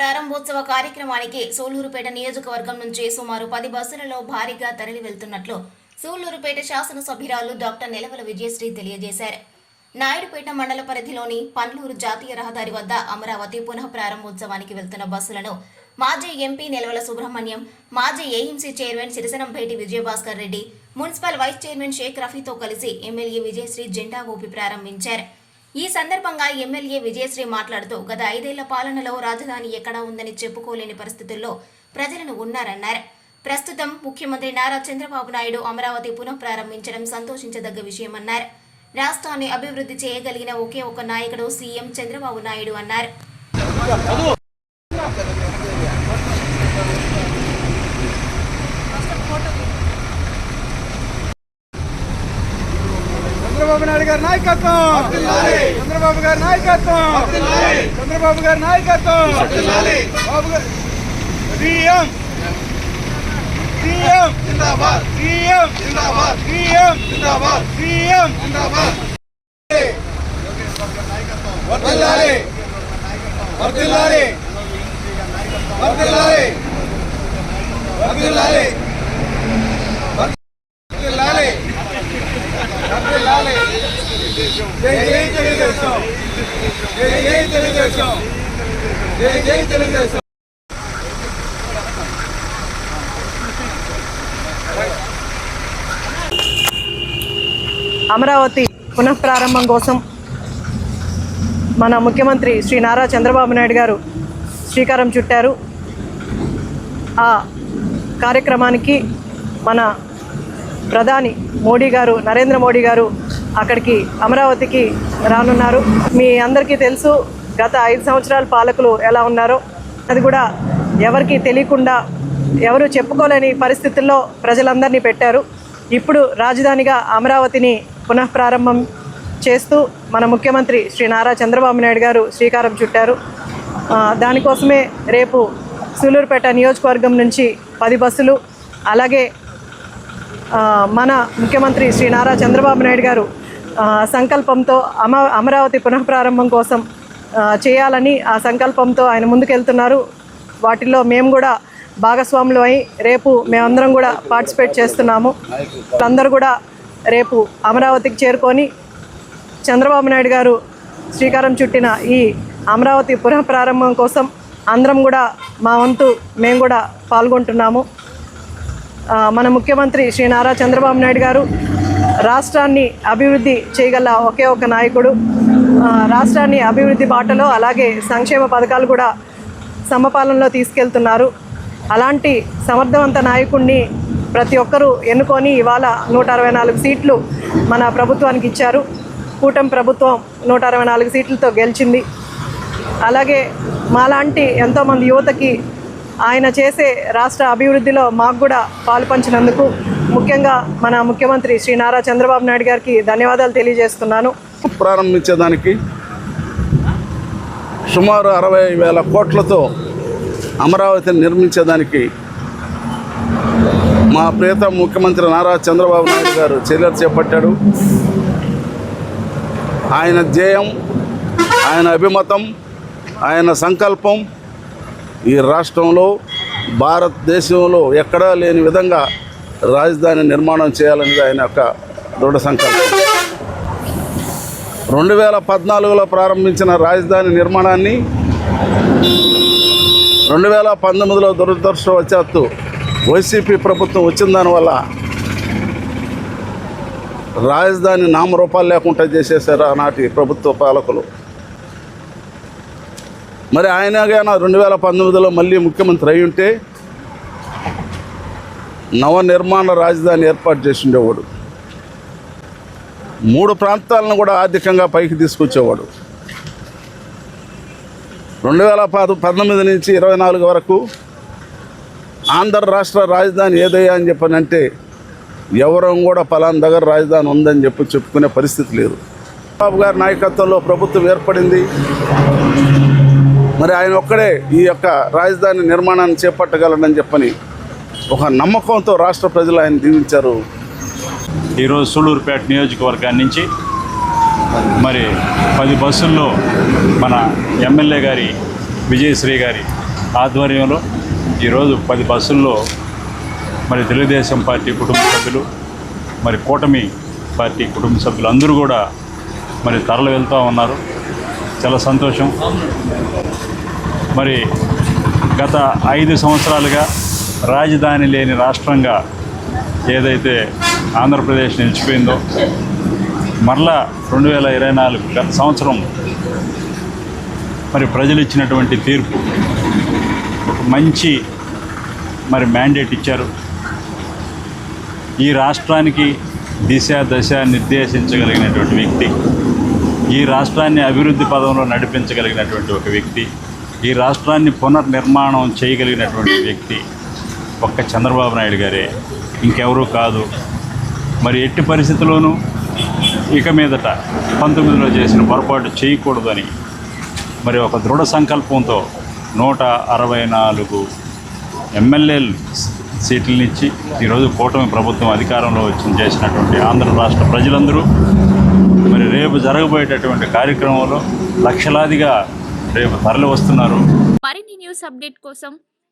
ప్రారంభోత్సవ కార్యక్రమానికి సూళ్ళూరుపేట నియోజకవర్గం నుంచి సుమారు పది బస్సులలో భారీగా తరలి వెళ్తున్నట్లు సూళ్ళూరుపేట శాసనసభ్యురాలు డాక్టర్ నిలవల విజయశ్రీ తెలియజేశారు. నాయుడుపేట మండల పరిధిలోని పన్లూరు జాతీయ రహదారి వద్ద అమరావతి పునః ప్రారంభోత్సవానికి వెళ్తున్న బస్సులను మాజీ ఎంపీ నిలవల సుబ్రహ్మణ్యం మాజీ AMC chairman Sirisanampeti Vijayabhaskar Reddy municipal vice chairman Sheikh రఫీతో కలిసి ఎమ్మెల్యే విజయశ్రీ జెండా ఊపి ప్రారంభించారు. ఈ సందర్భంగా ఎమ్మెల్యే విజయశ్రీ మాట్లాడుతూ గత ఐదేళ్ళ పాలనలో రాజధాని ఎక్కడా ఉందని చెప్పుకోలేని పరిస్థితుల్లో ప్రజలను ఉన్నారన్నారు. ప్రస్తుతం ముఖ్యమంత్రి నారా చంద్రబాబు నాయుడు అమరావతి పునః ప్రారంభించడం సంతోషించదగ్గ విషయమన్నారు. రాష్ట్రాన్ని అభివృద్ధి చేయగలిగిన ఒకే ఒక నాయకుడు సీఎం చంద్రబాబు నాయుడు అన్నారు. చంద్రబాబు నాయుడు గారి నాయకత్వం. చంద్రబాబు గారి నాయకత్వం. చంద్రబాబు గారి నాయకత్వం. బాబు గారు సీఎం. సీఎం. జిందాబాద్ సీఎం. జిందాబాద్ సీఎం. జిందాబాద్ సీఎం. జిందాబాద్ వర్తిల్లాలి వర్తిల్లాలి వర్తిల్లాలి వర్ధిల్లాలి వర్ధిల్లాలి వర్ధిల్లాలి జై జై తెలుగుదేశం జై జై తెలుగుదేశం జై జై తెలుగుదేశం అమరావతి పునఃప్రారంభం కోసం మన ముఖ్యమంత్రి శ్రీ నారా చంద్రబాబు నాయుడు గారు శ్రీకారం చుట్టారు. ఆ కార్యక్రమానికి మన ప్రధాని మోడీ గారు నరేంద్ర మోడీ గారు అక్కడికి అమరావతికి రానున్నారు. మీ అందరికీ తెలుసు గత ఐదు సంవత్సరాల పాలకులు ఎలా ఉన్నారో. అది కూడా ఎవరికి తెలియకుండా ఎవరు చెప్పుకోలేని పరిస్థితుల్లో ప్రజలందరినీ పెట్టారు. ఇప్పుడు రాజధానిగా అమరావతిని పునఃప్రారంభం చేస్తూ మన ముఖ్యమంత్రి శ్రీ నారా చంద్రబాబు నాయుడు గారు శ్రీకారం చుట్టారు. దానికోసమే రేపు సూలూరుపేట నియోజకవర్గం నుంచి పది బస్సులు అలాగే మన ముఖ్యమంత్రి శ్రీ నారా చంద్రబాబు నాయుడు గారు సంకల్పంతో అమ అమరావతి పునఃప్రారంభం కోసం చేయాలని ఆ సంకల్పంతో ఆయన ముందుకెళ్తున్నారు. వాటిల్లో మేము కూడా భాగస్వాములు అయి రేపు మేమందరం కూడా పార్టిసిపేట్ చేస్తున్నాము. అందరూ కూడా రేపు అమరావతికి చేరుకొని చంద్రబాబు నాయుడు గారు శ్రీకారం చుట్టిన ఈ అమరావతి పునఃప్రారంభం కోసం అందరం కూడా మా వంతు మేము కూడా పాల్గొంటున్నాము. మన ముఖ్యమంత్రి శ్రీ నారా చంద్రబాబు నాయుడు గారు రాష్ట్రాన్ని అభివృద్ధి చేయగల ఒకే ఒక నాయకుడు. రాష్ట్రాన్ని అభివృద్ధి బాటలో అలాగే సంక్షేమ పథకాలు కూడా సమపాలనలో తీసుకెళ్తున్నారు. అలాంటి సమర్థవంత నాయకుడిని ప్రతి ఒక్కరూ ఎన్నుకొని ఇవాళ నూట అరవై నాలుగు సీట్లు మన ప్రభుత్వానికి ఇచ్చారు. కూటమి ప్రభుత్వం నూట అరవై నాలుగు సీట్లతో గెలిచింది. అలాగే మాలాంటి ఎంతోమంది యువతకి ఆయన చేసే రాష్ట్ర అభివృద్ధిలో మాకు కూడా పాలు పంచినందుకు ముఖ్యంగా మన ముఖ్యమంత్రి శ్రీ నారా చంద్రబాబు నాయుడు గారికి ధన్యవాదాలు తెలియజేస్తున్నాను. ప్రారంభించేదానికి సుమారు అరవై వేల కోట్లతో అమరావతిని నిర్మించేదానికి మా ప్రియతమ ముఖ్యమంత్రి నారా చంద్రబాబు నాయుడు గారు చర్యలు చేపట్టాడు ఆయన ధ్యేయం ఆయన అభిమతం ఆయన సంకల్పం ఈ రాష్ట్రంలో భారతదేశంలో ఎక్కడా లేని విధంగా రాజధాని నిర్మాణం చేయాలనేది ఆయన యొక్క దృఢ సంకల్పం. రెండు వేల పద్నాలుగులో ప్రారంభించిన రాజధాని నిర్మాణాన్ని రెండు వేల పంతొమ్మిదిలో దురదృష్టవశాత్తు వైసీపీ ప్రభుత్వం వచ్చిన దానివల్ల రాజధాని నామరూపాలు లేకుండా చేసేసారు ఆనాటి ప్రభుత్వ పాలకులు. మరి ఆయనగాన రెండు వేల పంతొమ్మిదిలో మళ్ళీ ముఖ్యమంత్రి అయి ఉంటే నవనిర్మాణ రాజధాని ఏర్పాటు చేసి ఉండేవాడు మూడు ప్రాంతాలను కూడా ఆర్థికంగా పైకి తీసుకొచ్చేవాడు. రెండు వేల పద పంతొమ్మిది నుంచి ఇరవై నాలుగు వరకు ఆంధ్ర రాష్ట్ర రాజధాని ఏదయ్యా అని చెప్పనంటే ఎవరం కూడా పలానా దగ్గర రాజధాని ఉందని చెప్పి చెప్పుకునే పరిస్థితి లేదు. బాబు గారి నాయకత్వంలో ప్రభుత్వం ఏర్పడింది. మరి ఆయన ఒక్కడే ఈ యొక్క రాజధాని నిర్మాణాన్ని చేపట్టగలడని చెప్పని ఒక నమ్మకంతో రాష్ట్ర ప్రజలు ఆయన దీవించారు. ఈరోజు సూళూరుపేట నియోజకవర్గాన్ని నుంచి మరి పది బస్సుల్లో మన ఎమ్మెల్యే గారి విజయశ్రీ గారి ఆధ్వర్యంలో ఈరోజు పది బస్సుల్లో మరి తెలుగుదేశం పార్టీ కుటుంబ సభ్యులు మరి కూటమి పార్టీ కుటుంబ సభ్యులు అందరూ కూడా మరి తరలి వెళ్తూ ఉన్నారు. చాలా సంతోషం. మరి గత ఐదు సంవత్సరాలుగా రాజధాని లేని రాష్ట్రంగా ఏదైతే ఆంధ్రప్రదేశ్ నిలిచిపోయిందో మరలా రెండు వేల ఇరవై నాలుగు గత సంవత్సరం మరి ప్రజలు ఇచ్చినటువంటి తీర్పు. ఒక మంచి మరి మ్యాండేట్ ఇచ్చారు. ఈ రాష్ట్రానికి దిశ దశ నిర్దేశించగలిగినటువంటి వ్యక్తి ఈ రాష్ట్రాన్ని అభివృద్ధి పదంలో నడిపించగలిగినటువంటి ఒక వ్యక్తి ఈ రాష్ట్రాన్ని పునర్నిర్మాణం చేయగలిగినటువంటి వ్యక్తి ఒక్క చంద్రబాబు నాయుడు గారే ఇంకెవరూ కాదు. మరి ఎట్టి పరిస్థితుల్లోనూ ఇక మీదట పంతొమ్మిదిలో చేసిన పొరపాటు చేయకూడదని మరి ఒక దృఢ సంకల్పంతో నూట అరవై నాలుగు ఎమ్మెల్యేలు సీట్లనిచ్చి ఈరోజు కూటమి ప్రభుత్వం అధికారంలో వచ్చి చేసినటువంటి ఆంధ్ర రాష్ట్ర ప్రజలందరూ. మరి రేపు జరగబోయేటటువంటి కార్యక్రమంలో లక్షలాదిగా రేపు తరలి వస్తున్నారు. మరిన్ని న్యూస్ అప్డేట్ కోసం